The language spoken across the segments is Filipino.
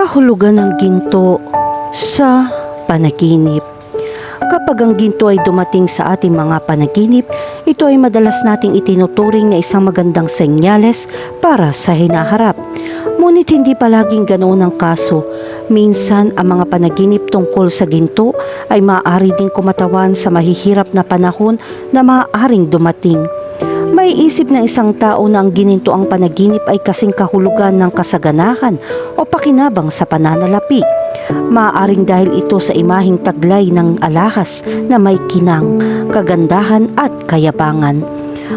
Kahulugan ng ginto sa panaginip. Kapag ang ginto ay dumating sa ating mga panaginip, ito ay madalas nating itinuturing na isang magandang senyales para sa hinaharap. Ngunit hindi palaging ganoon ang kaso. Minsan, ang mga panaginip tungkol sa ginto ay maaari ding kumatawan sa mahihirap na panahon na maaaring dumating. May isip ng isang tao na ang gininto ang panaginip ay kasing kahulugan ng kasaganahan o pakinabang sa pananalapi. Maaaring dahil ito sa imahing taglay ng alahas na may kinang, kagandahan at kayabangan.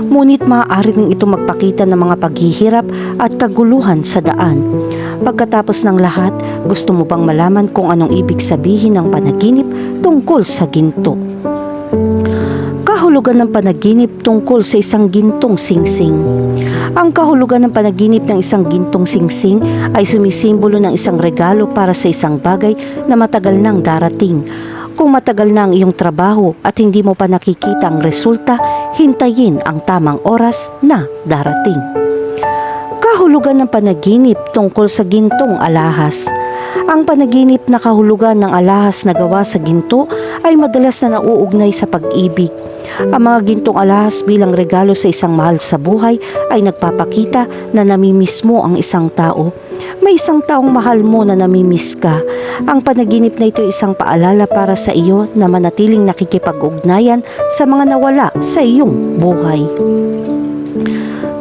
Ngunit maaari rin ito magpakita ng mga paghihirap at kaguluhan sa daan. Pagkatapos ng lahat, gusto mo bang malaman kung anong ibig sabihin ng panaginip tungkol sa ginto? Kahulugan ng panaginip tungkol sa isang gintong singsing. Ang kahulugan ng panaginip ng isang gintong singsing ay sumisimbolo ng isang regalo para sa isang bagay na matagal nang darating. Kung matagal na ang iyong trabaho at hindi mo pa nakikita ang resulta, hintayin ang tamang oras na darating. Kahulugan ng panaginip tungkol sa gintong alahas. Ang panaginip na kahulugan ng alahas na gawa sa ginto ay madalas na nauugnay sa pag-ibig. Ang mga gintong alahas bilang regalo sa isang mahal sa buhay ay nagpapakita na namimiss mo ang isang tao. May isang taong mahal mo na namimiss ka. Ang panaginip na ito ay isang paalala para sa iyo na manatiling nakikipag-ugnayan sa mga nawala sa iyong buhay.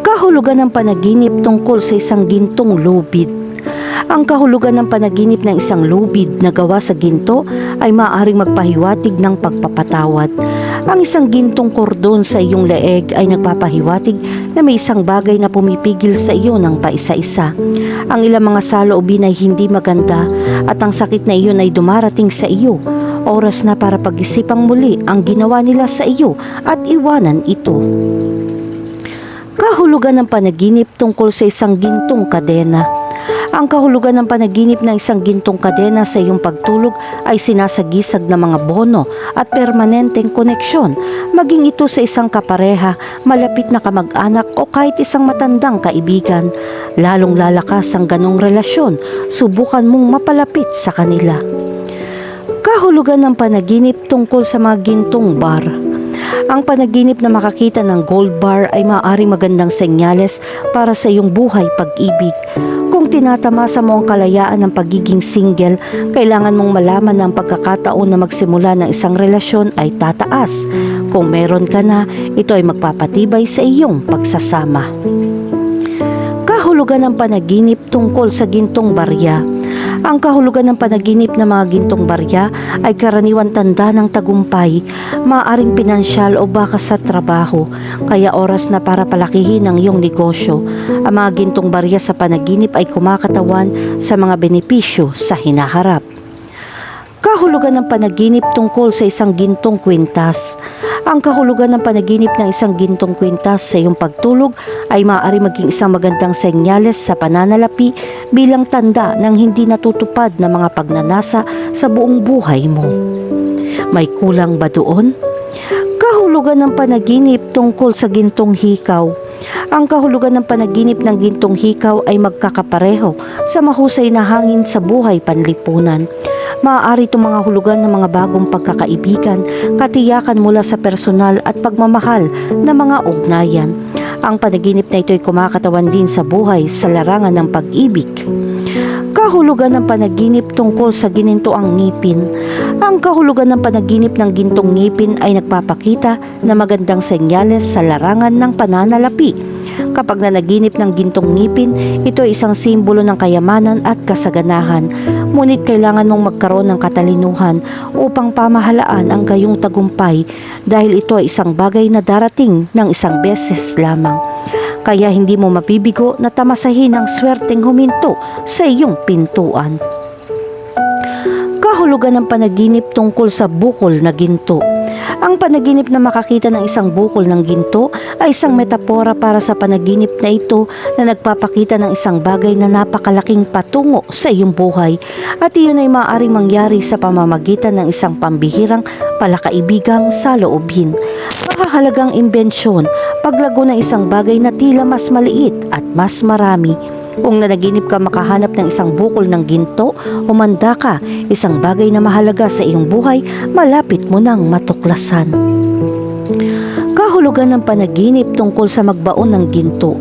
Kahulugan ng panaginip tungkol sa isang gintong lubid. Ang kahulugan ng panaginip ng isang lubid na gawa sa ginto ay maaaring magpahiwatig ng pagpapatawad. Ang isang gintong kordon sa iyong leeg ay nagpapahiwatig na may isang bagay na pumipigil sa iyo ng paisa-isa. Ang ilang mga saloobin ay hindi maganda at ang sakit na iyon ay dumarating sa iyo. Oras na para pag-isipang muli ang ginawa nila sa iyo at iwanan ito. Kahulugan ng panaginip tungkol sa isang gintong kadena. Ang kahulugan ng panaginip ng isang gintong kadena sa iyong pagtulog ay sinasagisag ng mga bono at permanenteng koneksyon, maging ito sa isang kapareha, malapit na kamag-anak o kahit isang matandang kaibigan. Lalong lalakas ang ganong relasyon, subukan mong mapalapit sa kanila. Kahulugan ng panaginip tungkol sa mga gintong bar. Ang panaginip na makakita ng gold bar ay maaaring magandang senyales para sa iyong buhay pag-ibig. Tinatamasa mo ang kalayaan ng pagiging single, kailangan mong malaman na ang pagkakataon na magsimula ng isang relasyon ay tataas. Kung meron ka na, ito ay magpapatibay sa iyong pagsasama. Kahulugan ng panaginip tungkol sa gintong barya. Ang kahulugan ng panaginip ng mga gintong barya ay karaniwan tanda ng tagumpay, maaring pinansyal o baka sa trabaho, kaya oras na para palakihin ang iyong negosyo. Ang mga gintong barya sa panaginip ay kumakatawan sa mga benepisyo sa hinaharap. Kahulugan ng panaginip tungkol sa isang gintong kwintas. Ang kahulugan ng panaginip ng isang gintong kwintas sa iyong pagtulog ay maaari maging isang magandang senyales sa pananalapi bilang tanda ng hindi natutupad na mga pagnanasa sa buong buhay mo. May kulang ba doon? Kahulugan ng panaginip tungkol sa gintong hikaw. Ang kahulugan ng panaginip ng gintong hikaw ay magkakapareho sa mahusay na hangin sa buhay panlipunan. Maaari itong mga hulugan ng mga bagong pagkakaibigan, katiyakan mula sa personal at pagmamahal na mga ugnayan. Ang panaginip na ito ay kumakatawan din sa buhay sa larangan ng pag-ibig. Kahulugan ng panaginip tungkol sa ginintoang ngipin. Ang kahulugan ng panaginip ng gintong ngipin ay nagpapakita na magandang senyales sa larangan ng pananalapi. Kapag nanaginip ng gintong ngipin, ito ay isang simbolo ng kayamanan at kasaganahan. Ngunit kailangan mong magkaroon ng katalinuhan upang pamahalaan ang gayong tagumpay dahil ito ay isang bagay na darating ng isang beses lamang. Kaya hindi mo mabibigo na tamasahin ang swerteng huminto sa iyong pintuan. Kahulugan ng panaginip tungkol sa bukol na ginto. Ang panaginip na makakita ng isang bukol ng ginto ay isang metapora para sa panaginip na ito na nagpapakita ng isang bagay na napakalaking patungo sa iyong buhay at iyon ay maaaring mangyari sa pamamagitan ng isang pambihirang palakaibigang saloobin. Makahalagang imbensyon, paglago ng isang bagay na tila mas maliit at mas marami Kung nanaginip ka makahanap ng isang bukol ng ginto, umanda ka, isang bagay na mahalaga sa iyong buhay, malapit mo nang matuklasan. Kahulugan ng panaginip tungkol sa magbaon ng ginto.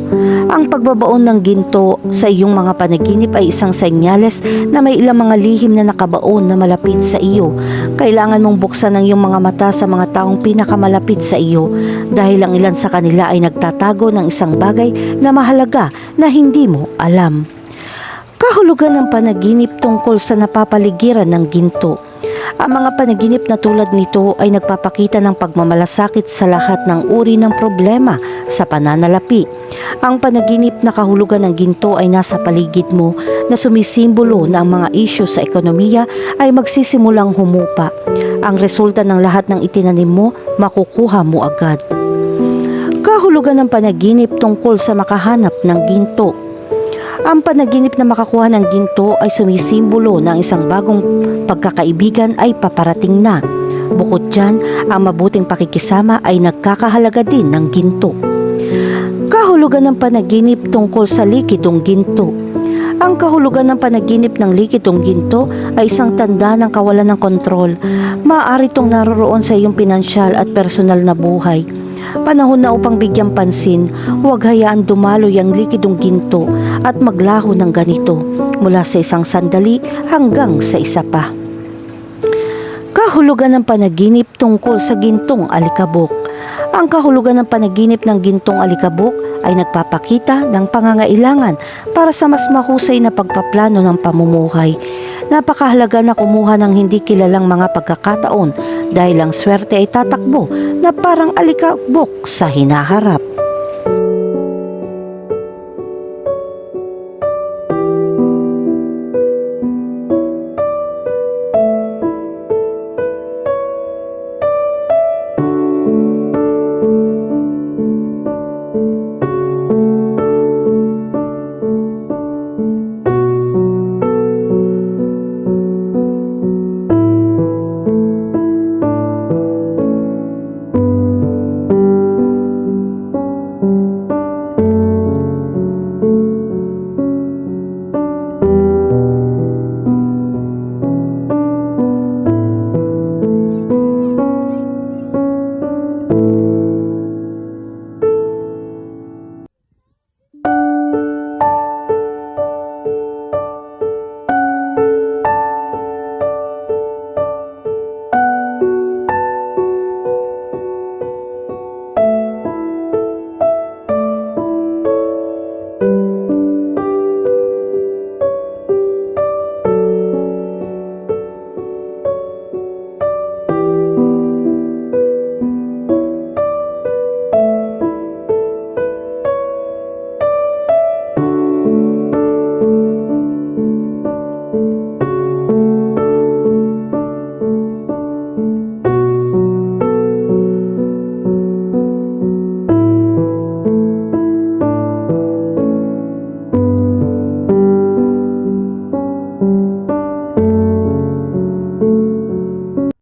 Ang pagbabaon ng ginto sa iyong mga panaginip ay isang senyales na may ilang mga lihim na nakabaon na malapit sa iyo. Kailangan mong buksan ang iyong mga mata sa mga taong pinakamalapit sa iyo dahil ang ilan sa kanila ay nagtatago ng isang bagay na mahalaga na hindi mo alam. Kahulugan ng panaginip tungkol sa napapaligiran ng ginto. Ang mga panaginip na tulad nito ay nagpapakita ng pagmamalasakit sa lahat ng uri ng problema sa pananalapi. Ang panaginip na kahulugan ng ginto ay nasa paligid mo na sumisimbolo na ang mga isyu sa ekonomiya ay magsisimulang humupa. Ang resulta ng lahat ng itinanim mo, makukuha mo agad. Kahulugan ng panaginip tungkol sa makahanap ng ginto. Ang panaginip na makakuha ng ginto ay sumisimbolo na ang isang bagong pagkakaibigan ay paparating na. Bukod dyan, ang mabuting pakikisama ay nagkakahalaga din ng ginto. Kahulugan ng panaginip tungkol sa likidong ginto. Ang kahulugan ng panaginip ng likidong ginto ay isang tanda ng kawalan ng kontrol. Maaari itong naroroon sa iyong pinansyal at personal na buhay. Panahon na upang bigyang pansin, huwag hayaan dumaloy ang likidong ginto at maglaho ng ganito mula sa isang sandali hanggang sa isa pa. Kahulugan ng panaginip tungkol sa gintong alikabok. Ang kahulugan ng panaginip ng gintong alikabok ay nagpapakita ng pangangailangan para sa mas mahusay na pagpaplano ng pamumuhay. Napakahalaga na kumuha ng hindi kilalang mga pagkakataon dahil ang swerte ay tatakbo na parang alikabok sa hinaharap.